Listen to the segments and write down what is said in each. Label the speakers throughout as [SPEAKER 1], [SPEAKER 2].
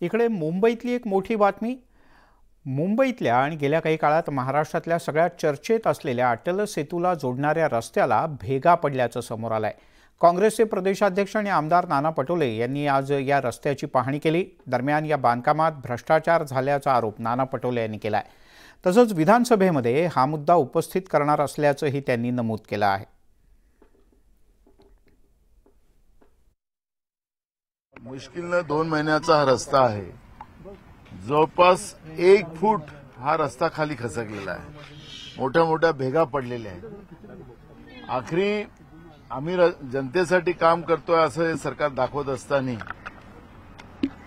[SPEAKER 1] इकडे मुंबईतली एक मोठी बातमी. मुंबईतल्या आणि गेल्या काही काळात महाराष्ट्रातल्या सगळ्यात चर्चेत असलेल्या अटल सेतूला जोडणाऱ्या रस्त्याला भेगा पडल्याचं समोर आलं आहे काँग्रेसचे प्रदेशाध्यक्ष आणि आमदार नाना पटोले यांनी आज या रस्त्याची पाहणी केली. दरम्यान या बांधकामात भ्रष्टाचार झाल्याचा आरोप नाना पटोले यांनी केला आहे तसंच विधानसभेमध्ये हा मुद्दा उपस्थित करणार असल्याचंही त्यांनी नमूद केलं आहे.
[SPEAKER 2] मुश्किलनं दोन महिन्याचा हा रस्ता आहे. जवळपास एक फूट हा रस्ता खाली खसकलेला आहे. मोठ्या मोठ्या भेगा पडलेल्या आहेत. आखरी आम्ही र- जनतेसाठी काम करतोय असं हे सरकार दाखवत असताना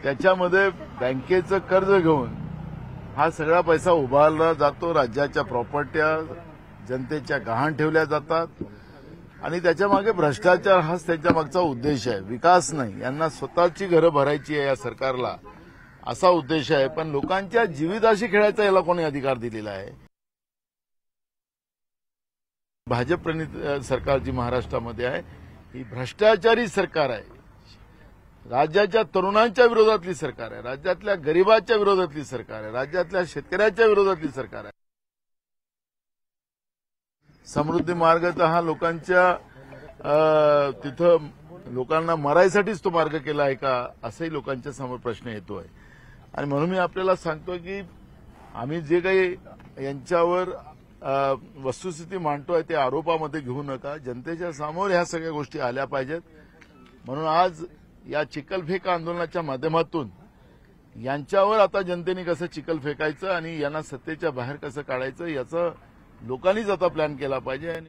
[SPEAKER 2] त्याच्यामध्ये बँकेचं कर्ज घेऊन हा सगळा पैसा उभारला जातो. राज्याच्या प्रॉपर्ट्या जनतेच्या गहाण ठेवल्या जातात. आणि त्याच्यामागे भ्रष्टाचार हाच त्याच्या मागचा उद्देश आहे. विकास नाही. यांना स्वतःची घरं भरायची आहे या सरकारला. असा उद्देश आहे. पण लोकांच्या जीविताशी खेळायचा याला कोणी अधिकार दिलेला आहे? भाजप प्रणित सरकार जी महाराष्ट्रामध्ये आहे ही भ्रष्टाचारी सरकार आहे. राज्याच्या तरुणांच्या विरोधातली सरकार आहे. राज्यातल्या गरिबाच्या विरोधातली सरकार आहे. राज्यातल्या शेतकऱ्याच्या विरोधातली सरकार आहे. समृद्धी मार्ग तर हा लोकांच्या तिथं लोकांना मरायसाठीच तो मार्ग केला आहे का असंही लोकांच्या समोर प्रश्न येतोय. आणि म्हणून मी आपल्याला सांगतो की आम्ही जे काही यांच्यावर वस्तुस्थिती वस्तुस्थिती मांडतोय ते आरोपामध्ये घेऊ नका. जनतेच्या समोर ह्या सगळ्या गोष्टी आल्या पाहिजेत. म्हणून आज या चिखलफेक आंदोलनाच्या माध्यमातून यांच्यावर आता जनतेने कसं चिकल फेकायचं आणि यांना सत्तेच्या बाहेर कसं काढायचं याचं लोकांनीच आता प्लॅन केला पाहिजे आणि